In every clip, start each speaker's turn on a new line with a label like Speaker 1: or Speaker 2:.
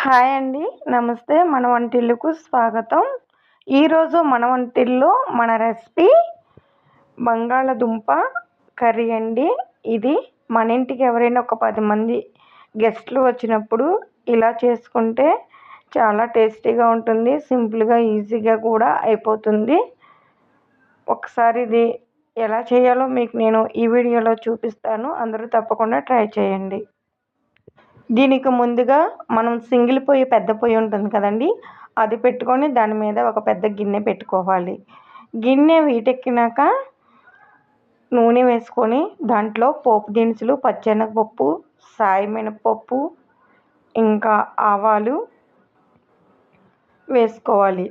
Speaker 1: Hi అండి. నమస్తే. మన వంటిల్లుకు స్వాగతం. ఈరోజు మన వంటిల్లో మన రెసిపీ బంగాళదుంప కర్రీ అండి. ఇది మన ఇంటికి ఎవరైనా ఒక పది మంది గెస్ట్లు వచ్చినప్పుడు ఇలా చేసుకుంటే చాలా టేస్టీగా ఉంటుంది. సింపుల్గా ఈజీగా కూడా అయిపోతుంది. ఒకసారి ఇది ఎలా చేయాలో మీకు నేను ఈ వీడియోలో చూపిస్తాను. అందరూ తప్పకుండా ట్రై చేయండి. దీనికి ముందుగా మనం సింగిల్ పొయ్యి పెద్ద పొయ్యి ఉంటుంది కదండి. అది పెట్టుకొని దాని మీద ఒక పెద్ద గిన్నె పెట్టుకోవాలి. గిన్నె వీటెక్కినాక నూనె వేసుకొని దాంట్లో పోపు దినుసులు పచ్చెనగపప్పు సాయి మినపప్పు ఇంకా ఆవాలు వేసుకోవాలి.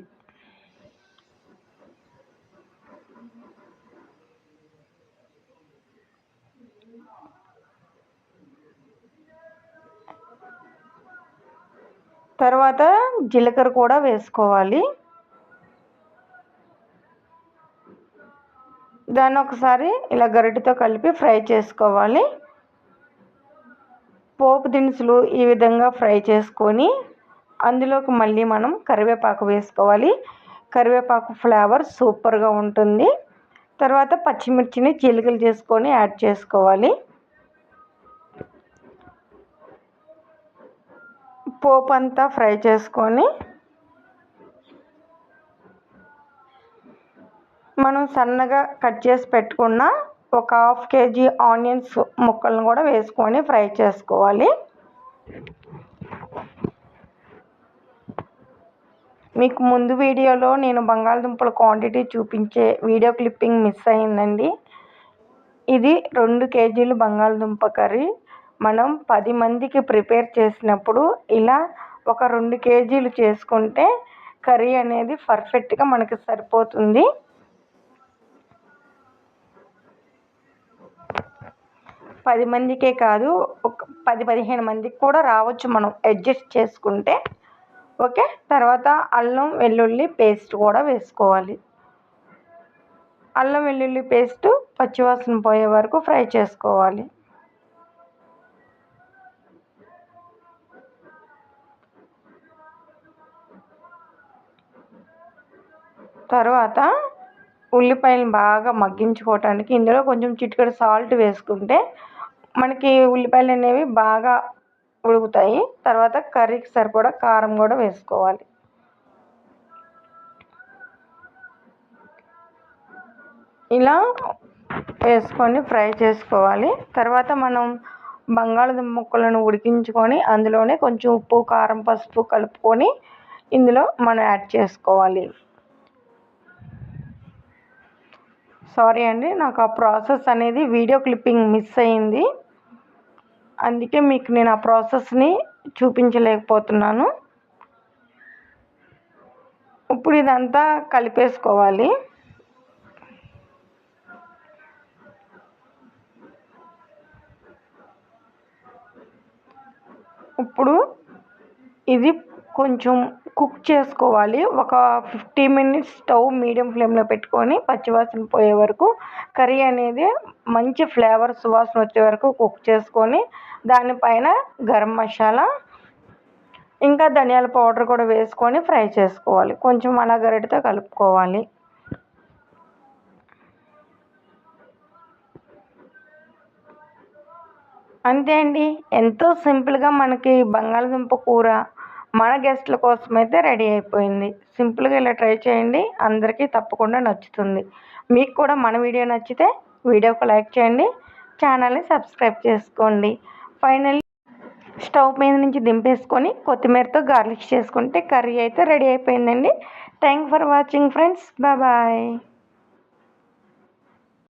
Speaker 1: తర్వాత జీలకర్ర కూడా వేసుకోవాలి. దాన్ని ఒకసారి ఇలా గరిటెతో కలిపి ఫ్రై చేసుకోవాలి. పోపు దినుసులు ఈ విధంగా ఫ్రై చేసుకొని అందులోకి మళ్ళీ మనం కరివేపాకు వేసుకోవాలి. కరివేపాకు ఫ్లేవర్ సూపర్గా ఉంటుంది. తర్వాత పచ్చిమిర్చిని చీలికలు చేసుకొని యాడ్ చేసుకోవాలి. పోపు అంతా ఫ్రై చేసుకొని మనం సన్నగా కట్ చేసి పెట్టుకున్న ఒక హాఫ్ కేజీ ఆనియన్స్ ముక్కలను కూడా వేసుకొని ఫ్రై చేసుకోవాలి. మీకు ముందు వీడియోలో నేను బంగాళదుంపల క్వాంటిటీ చూపించే వీడియో క్లిప్పింగ్ మిస్ అయిందండి. ఇది రెండు కేజీలు బంగాళదుంప కర్రీ. మనం పది మందికి ప్రిపేర్ చేసినప్పుడు ఇలా ఒక రెండు కేజీలు చేసుకుంటే కర్రీ అనేది పర్ఫెక్ట్గా మనకి సరిపోతుంది. పది మందికే కాదు ఒక పది పదిహేను మందికి కూడా రావచ్చు మనం అడ్జస్ట్ చేసుకుంటే. ఓకే? తర్వాత అల్లం వెల్లుల్లి పేస్ట్ కూడా వేసుకోవాలి. అల్లం వెల్లుల్లి పేస్ట్ పచ్చివాసన పోయే వరకు ఫ్రై చేసుకోవాలి. తర్వాత ఉల్లిపాయలు బాగా మగ్గించుకోవటానికి ఇందులో కొంచెం చిటికెడు సాల్ట్ వేసుకుంటే మనకి ఉల్లిపాయలు అనేవి బాగా ఉడుకుతాయి. తర్వాత కర్రీకి సరిపడా కారం కూడా వేసుకోవాలి. ఇలా వేసుకొని ఫ్రై చేసుకోవాలి. తర్వాత మనం బంగాళదుంప ముక్కలను ఉడికించుకొని అందులోనే కొంచెం ఉప్పు కారం పసుపు కలుపుకొని ఇందులో మనం యాడ్ చేసుకోవాలి. సారీ అండి నాకు ఆ ప్రాసెస్ అనేది వీడియో క్లిప్పింగ్ మిస్ అయింది అందుకే మీకు నేను ఆ ప్రాసెస్ని చూపించలేకపోతున్నాను. ఇప్పుడు ఇదంతా కలిపేసుకోవాలి. ఇప్పుడు ఇది కొంచెం కుక్ చేసుకోవాలి. ఒక ఫిఫ్టీ మినిట్స్ స్టవ్ మీడియం ఫ్లేమ్లో పెట్టుకొని పచ్చివాసన పోయే వరకు కర్రీ అనేది మంచి ఫ్లేవర్ సువాసన వచ్చే వరకు కుక్ చేసుకొని దానిపైన గరం మసాలా ఇంకా ధనియాల పౌడర్ కూడా వేసుకొని ఫ్రై చేసుకోవాలి. కొంచెం అలా గరిటతో కలుపుకోవాలి. అంతే అండి. ఎంతో సింపుల్గా మనకి బంగాళదుంప కూర మన గెస్ట్ల కోసం అయితే రెడీ అయిపోయింది. సింపుల్గా ఇలా ట్రై చేయండి. అందరికీ తప్పకుండా నచ్చుతుంది. మీకు కూడా మన వీడియో నచ్చితే వీడియోకి లైక్ చేయండి. ఛానల్ని సబ్స్క్రైబ్ చేసుకోండి. ఫైనల్లీ స్టవ్ మీద నుంచి దింపేసుకొని కొత్తిమీరతో గార్లిక్ చేసుకుంటే కర్రీ అయితే రెడీ అయిపోయిందండి. Thank for watching friends bye